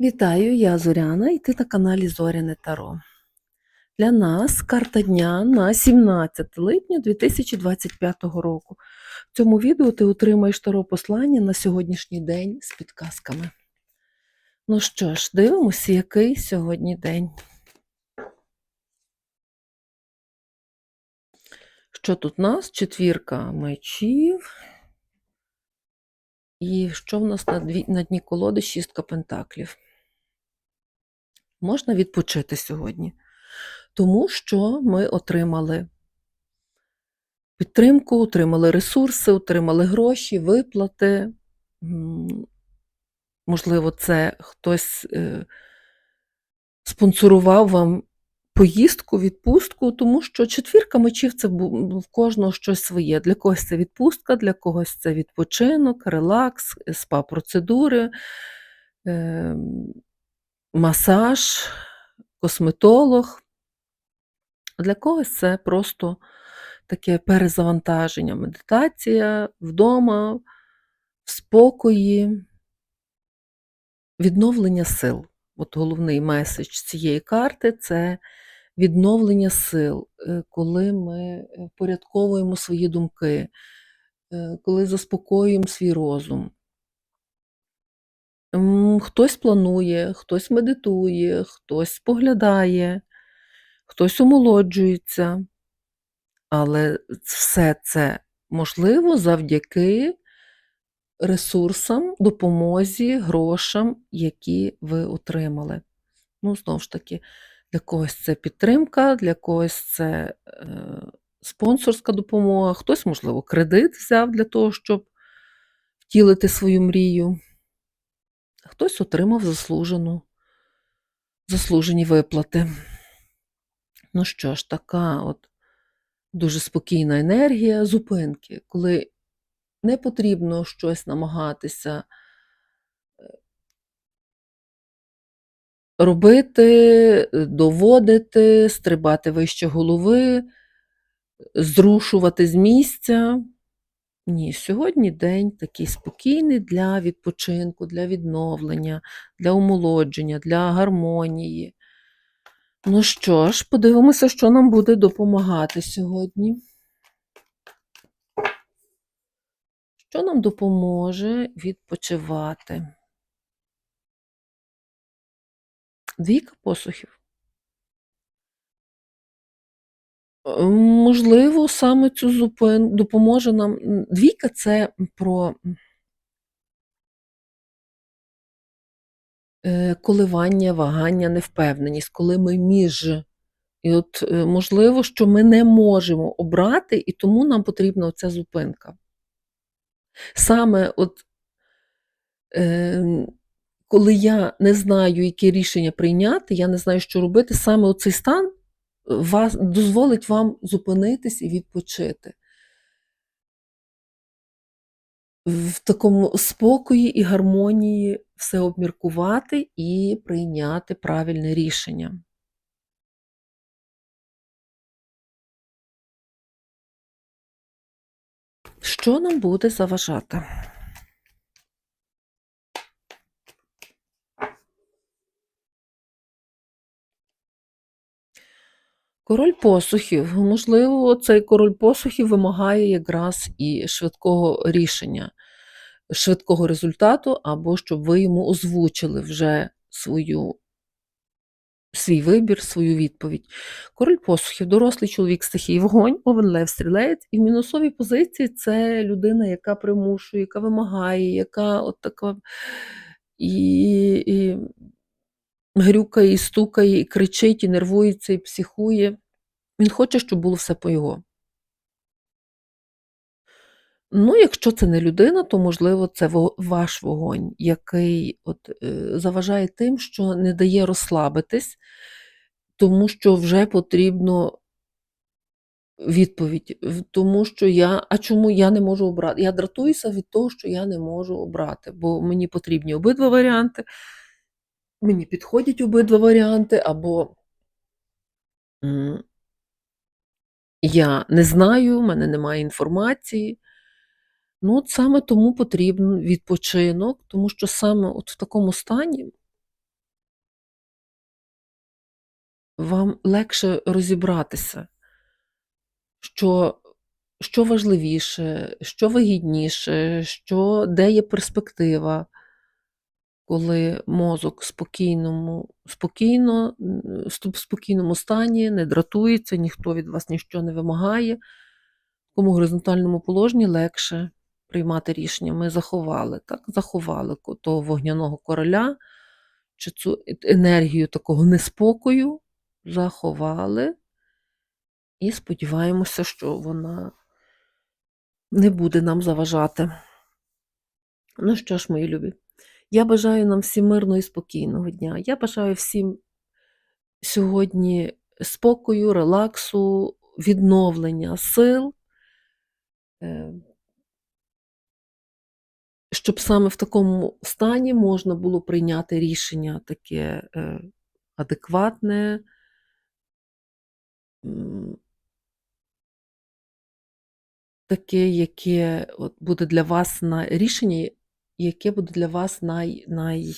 Вітаю, я Зоряна, і ти на каналі Зоряне Таро. Для нас карта дня на 17 липня 2025 року. В цьому відео ти отримаєш таро послання на сьогоднішній день з підказками. Ну що ж, дивимося, який сьогодні день. Що тут у нас? Четвірка мечів. І що в нас на, на дні колоди? Шістка пентаклів. Можна відпочити сьогодні, тому що ми отримали підтримку, отримали ресурси, отримали гроші, виплати. Можливо, це хтось е, спонсорував вам поїздку, відпустку, тому що четвірка мечів це в кожного щось своє. Для когось це відпустка, для когось це відпочинок, релакс, спа-процедури, е, масаж, косметолог. Для когось це просто таке перезавантаження, медитація вдома, в спокої, відновлення сил. От головний меседж цієї карти це відновлення сил, е, коли ми е, впорядковуємо свої думки, е, коли заспокоюємо свій розум. Хтось планує, хтось медитує, хтось споглядає, хтось омолоджується. Але все це можливо завдяки ресурсам, допомозі, грошам, які ви отримали. Ну, знову ж таки, для когось це підтримка, для когось це е, спонсорська допомога, хтось, можливо, кредит взяв для того, щоб втілити свою мрію, хтось отримав заслужену, заслужені виплати. Ну що ж, така от дуже спокійна енергія зупинки, коли не потрібно щось намагатися е, робити, доводити, стрибати вище голови, зрушувати з місця. Ні, сьогодні день такий спокійний для відпочинку, для відновлення, для омолодження, для гармонії. Ну що ж, подивимося, що нам буде допомагати сьогодні. Що нам допоможе відпочивати? Двійка посухів. Можливо, саме цю зупин допоможе нам. Двійка це про е, коливання, вагання, невпевненість, коли ми між. І от, е, можливо, що ми не можемо обрати, і тому нам потрібна ця зупинка. Саме от е, коли я не знаю, яке рішення прийняти, я не знаю, що робити, саме оцей стан вас, дозволить вам зупинитись і відпочити. В такому спокої і гармонії все обміркувати і прийняти правильне рішення. Що нам буде заважати? Король посухів. Можливо, цей король посухів вимагає якраз і швидкого рішення, швидкого результату, або щоб ви йому озвучили вже свою, свій вибір, свою відповідь. Король посухів, дорослий чоловік стихії вогонь, овен лев стрілець, і в мінусовій позиції це людина, яка примушує, яка вимагає, яка от така і, і грюкає, і стукає, і кричить, і нервується, і психує. Він хоче, щоб було все по його. Ну, якщо це не людина, то, можливо, це ваш вогонь, який от, е, заважає тим, що не дає розслабитись, тому що вже потрібно відповідь. Тому що я, а чому я не можу обрати? Я дратуюся від того, що я не можу обрати, бо мені потрібні обидва варіанти, мені підходять обидва варіанти, або я не знаю, в мене немає інформації. Ну, от саме тому потрібен відпочинок, тому що саме от в такому стані вам легше розібратися, що що важливіше, що вигідніше, що, де є перспектива коли мозок в спокійному, спокійно, в спокійному стані, не дратується, ніхто від вас нічого не вимагає. В такому горизонтальному положенні легше приймати рішення. Ми заховали, так? Заховали того вогняного короля, чи цю е- енергію такого неспокою заховали і сподіваємося, що вона не буде нам заважати. Ну що ж, мої любі, я бажаю нам всім мирного і спокійного дня. Я бажаю всім сьогодні спокою, релаксу, відновлення сил, е, щоб саме в такому стані можна було прийняти рішення таке е, адекватне, таке, яке от буде для вас на рішення, яке буде для вас най, най,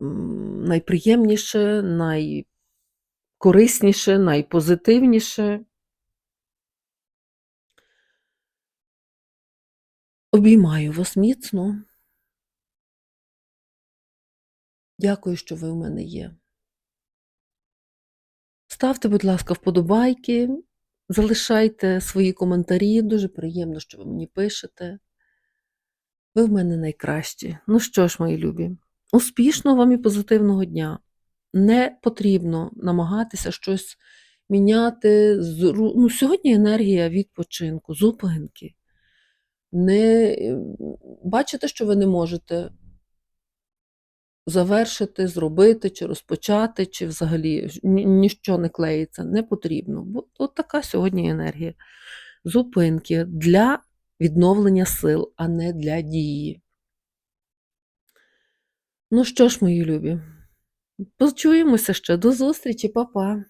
найприємніше, найкорисніше, найпозитивніше. Обіймаю вас міцно. Дякую, що ви у мене є. Ставте, будь ласка, вподобайки, залишайте свої коментарі. Дуже приємно, що ви мені пишете. Ви в мене найкращі. Ну що ж, мої любі, успішного вам і позитивного дня. Не потрібно намагатися щось міняти. Ну, сьогодні енергія відпочинку, зупинки. Не... Бачите, що ви не можете завершити, зробити, чи розпочати, чи взагалі ні- ніщо не клеїться, не потрібно. Бо от така сьогодні енергія. Зупинки для відновлення сил, а не для дії. Ну що ж, мої любі, почуємося ще. До зустрічі, па-па!